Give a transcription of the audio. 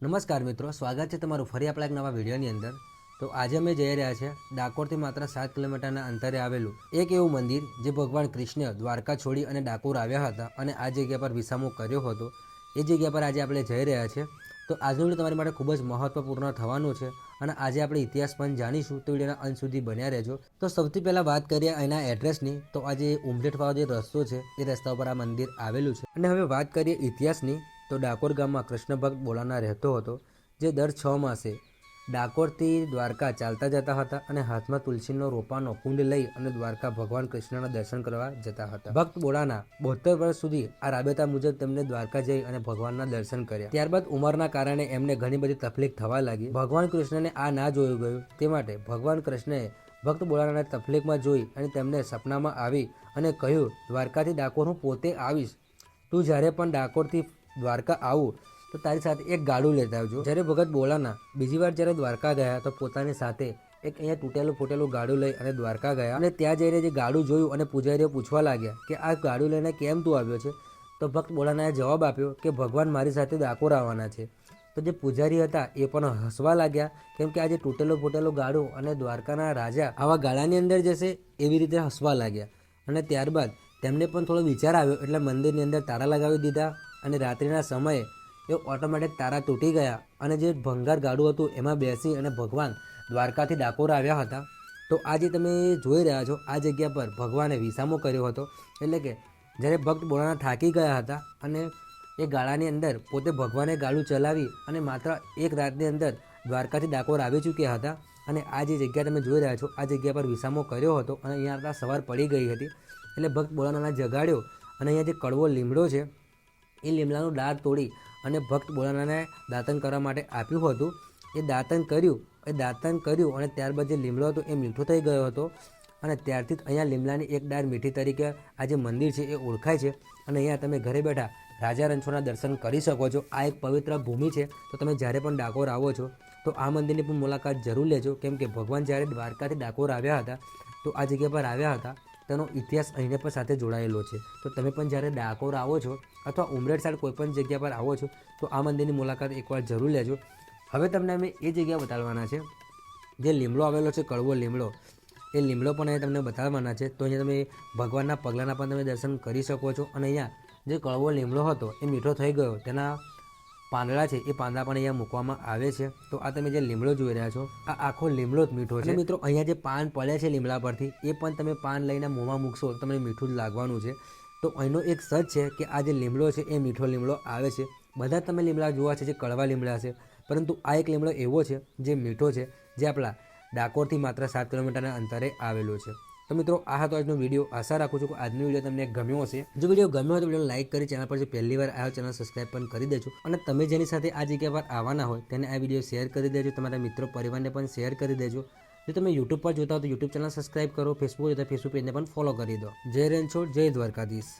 નમસ્કાર મિત્રો, સ્વાગત છે તમારું ફરી આપણા એક નવા વિડીયોની અંદર. તો આજે અમે જઈ રહ્યા છે ડાકોરથી માત્ર સાત કિલોમીટરના અંતરે આવેલું એક એવું મંદિર જે ભગવાન કૃષ્ણ દ્વારકા છોડી અને ડાકોર આવ્યા હતા અને આ જગ્યા પર વિસામો કર્યો હતો. એ જગ્યા પર આજે આપણે જઈ રહ્યા છે. તો આજનું વીડિયો તમારી માટે ખૂબ જ મહત્વપૂર્ણ થવાનું છે અને આજે આપણે ઇતિહાસ પણ જાણીશું. તો વિડીયોના અંત સુધી બન્યા રહેજો. તો સૌથી પહેલાં વાત કરીએ એના એડ્રેસની તો આજે ઉમલેટવાળો વાળો જે રસ્તો છે. એ રસ્તા ઉપર આ મંદિર આવેલું છે. અને હવે વાત કરીએ ઇતિહાસની. તો ડાકોર ગામમાં કૃષ્ણ ભક્ત બોલાના રહેતો હતો, જે દર છ માસે ડાકોરથી દ્વારકા ચાલતા જતા હતા અને હાથમાં તુલસીનો રોપાનો કુંડ લઈ અને દ્વારકા ભગવાન કૃષ્ણના દર્શન કરવા જતા હતા. ભક્ત બોલાના બોતેર વર્ષ સુધી આ રાબેતા મુજબ તેમને દ્વારકા જઈ અને ભગવાનના દર્શન કર્યા. ત્યારબાદ ઉંમરના કારણે એમને ઘણી બધી તકલીફ થવા લાગી. ભગવાન કૃષ્ણને આ ના જોયું ગયું. તે માટે ભગવાન કૃષ્ણએ ભક્ત બોલાનાને તકલીફમાં જોઈ અને તેમને સપનામાં આવી અને કહ્યું, દ્વારકાથી ડાકોર હું પોતે આવીશ. તું જ્યારે પણ ડાકોરથી દ્વારકા આવું, તો તારી સાથે એક ગાડું લેતા આવજો. જ્યારે ભગત બોલાના, બીજી વાર જ્યારે દ્વારકા ગયા, તો પોતાની સાથે એક અહીંયા તૂટેલું ફૂટેલું ગાડું લઈ અને દ્વારકા ગયા. અને ત્યાં જઈને જે ગાડું જોયું અને પૂજારીઓ પૂછવા લાગ્યા કે આ ગાડું લઈને કેમ તું આવ્યો છે? તો ભક્ત બોલાનાએ જવાબ આપ્યો કે ભગવાન મારી સાથે ડાકોર આવવાના છે. તો જે પૂજારી હતા એ પણ હસવા લાગ્યા, કેમ કે આ તૂટેલું ફૂટેલું ગાડું અને દ્વારકાના રાજા આવા ગાળાની અંદર જશે એવી રીતે હસવા લાગ્યા. અને ત્યારબાદ તેમને પણ થોડો વિચાર આવ્યો એટલે મંદિરની અંદર તારા લગાવી દીધા અને રાત્રિના સમયે એ ઓટોમેટિક તારા તૂટી ગયા અને જે ભંગાર ગાડું હતું એમાં બેસી અને ભગવાન દ્વારકાથી ડાકોર આવ્યા હતા. તો આ જે તમે જોઈ રહ્યા છો, આ જગ્યા પર ભગવાને વિસામો કર્યો હતો. એટલે કે જ્યારે ભક્ત બોલાના થાકી ગયા હતા અને એ ગાળાની અંદર પોતે ભગવાને ગાડું ચલાવી અને માત્ર એક રાતની અંદર દ્વારકાથી ડાકોર આવી ચૂક્યા હતા. અને આ જે જગ્યા તમે જોઈ રહ્યા છો, આ જગ્યા પર વિસામો કર્યો હતો અને અહીંયા સવાર પડી ગઈ હતી. એટલે ભક્ત બોલાનાને જગાડ્યો અને અહીંયા જે કડવો લીમડો છે એ લીમડાનું ડાળ તોડી અને ભક્ત બોલાનાને દાંતન કરવા માટે આપ્યું હતું. એ દાંતન કર્યું, એ દાંતન કર્યું અને ત્યારબાદ જે લીમડો હતો એ મીઠો થઈ ગયો હતો. અને ત્યારથી જ અહીંયા લીમડાની એક ડાળ મીઠી તરીકે આ જે મંદિર છે એ ઓળખાય છે. અને અહીંયા તમે ઘરે બેઠા રાજા રણછોડના દર્શન કરી શકો છો. આ એક પવિત્ર ભૂમિ છે. તો તમે જ્યારે પણ ડાકોર આવો છો, તો આ મંદિરની પણ મુલાકાત જરૂર લેજો. કેમ કે ભગવાન જ્યારે દ્વારકાથી ડાકોર આવ્યા હતા, તો આ જગ્યા પર આવ્યા હતા. તેનો ઇતિહાસ અહીંને પણ સાથે જોડાયેલો છે. તો તમે પણ જ્યારે ડાકોર આવો છો અથવા ઉમરેઠ સાઈડ કોઈપણ જગ્યા પર આવો છો, તો આ મંદિરની મુલાકાત એકવાર જરૂર લેજો. હવે તમને અમે એ જગ્યા બતાવવાના છે, જે લીમડો આવેલો છે, કડવો લીમડો. એ લીમડો પણ અહીંયા તમને બતાવવાના છે. તો અહીંયા તમે ભગવાનના પગલાંના પણ તમે દર્શન કરી શકો છો. અને અહીંયા જે કડવો લીમડો હતો, એ મીઠો થઈ ગયો. તેના પાંદડા છે, એ પાંદડા પણ અહીંયા મૂકવામાં આવે છે. તો આ તમે જે લીમડો જોઈ રહ્યા છો, આ આખો લીમડો જ મીઠો છે. મિત્રો, અહીંયા જે પાન પડે છે લીમડા પરથી, એ પણ તમે પાન લઈને મોંમાં મૂકશો તો તમને મીઠું જ લાગવાનું છે. તો અહીંનો એક સચ છે કે આ જે લીમડો છે, એ મીઠો લીમડો આવે છે. બધા તમે લીમડા જોવા છે જે કડવા લીમડા છે. પરંતુ આ એક લીમડો એવો છે જે મીઠો છે, જે આપણા ડાકોરથી માત્ર સાત કિલોમીટરના અંતરે આવેલો છે. તો મિત્રો, આ હતો આજનો વીડિયો આશા રાખું છું કે આજનો વીડિયો તમને ગમ્યો હશે. જો વીડિયો ગમ્યો હોય તો વીડિયો લાઇક કરી ચેનલ પર જે પહેલી વાર આવ્યો ચેનલ સબસ્ક્રાઈબ પણ કરી દેજો. અને તમે જેની સાથે આ જગ્યા પર આવવાના હોય, તેને આ વીડિયો શેર કરી દેજો. તમારા મિત્રો, પરિવારને પણ શેર કરી દેજો. જો તમે યુટ્યુબ પર જોતા હો તો યુટ્યુબ ચેનલ સબસ્ક્રાઈબ કરો ફેસબુક જોતા ફેસબુક પેજને પણ ફોલો કરી દો. જય રેન્છોડ જય દ્વારકાધીશ.